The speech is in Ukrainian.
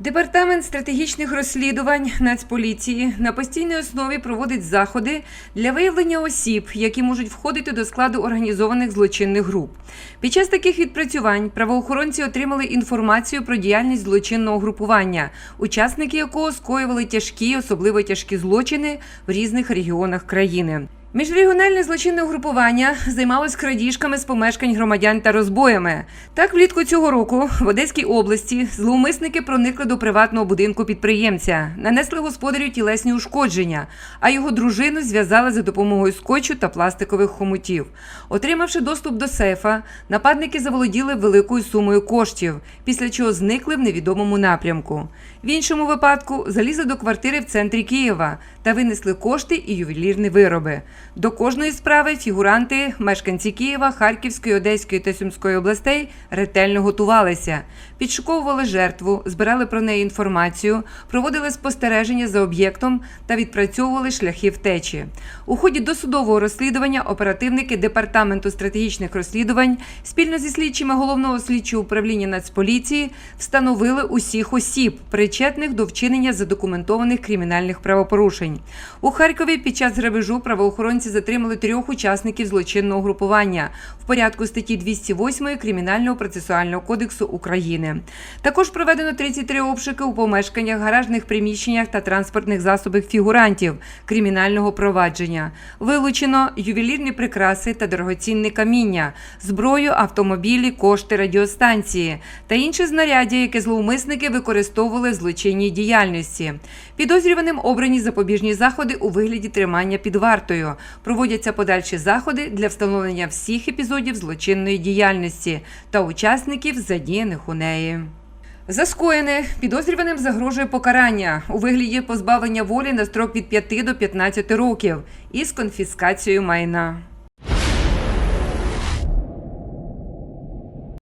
Департамент стратегічних розслідувань Нацполіції на постійній основі проводить заходи для виявлення осіб, які можуть входити до складу організованих злочинних груп. Під час таких відпрацювань правоохоронці отримали інформацію про діяльність злочинного групування, учасники якого скоювали тяжкі, особливо тяжкі злочини в різних регіонах країни. Міжрегіональне злочинне угрупування займалось крадіжками з помешкань громадян та розбоями. Так, влітку цього року в Одеській області зловмисники проникли до приватного будинку підприємця, нанесли господарю тілесні ушкодження, а його дружину зв'язали за допомогою скотчу та пластикових хомутів. Отримавши доступ до сейфа, нападники заволоділи великою сумою коштів, після чого зникли в невідомому напрямку. В іншому випадку залізли до квартири в центрі Києва та винесли кошти і ювелірні вироби. До кожної справи фігуранти, мешканці Києва, Харківської, Одеської та Сумської областей ретельно готувалися, підшуковували жертву, збирали про неї інформацію, проводили спостереження за об'єктом та відпрацьовували шляхи втечі. У ході досудового розслідування оперативники департаменту стратегічних розслідувань спільно зі слідчими головного слідчого управління Нацполіції встановили усіх осіб, причетних до вчинення задокументованих кримінальних правопорушень. У Харкові під час грабежу правоохоронці затримали трьох учасників злочинного групування в порядку статті 208 Кримінального процесуального кодексу України. Також проведено 33 обшуки у помешканнях, гаражних приміщеннях та транспортних засобах фігурантів кримінального провадження. Вилучено ювелірні прикраси та дорогоцінне каміння, зброю, автомобілі, кошти, радіостанції та інші знаряддя, які зловмисники використовували в злочинній діяльності. Підозрюваним обрані запобіжні заходи у вигляді тримання під вартою. Проводяться подальші заходи для встановлення всіх епізодів злочинної діяльності та учасників, задіяних у неї. За скоєне підозрюваним загрожує покарання у вигляді позбавлення волі на строк від 5 до 15 років із конфіскацією майна.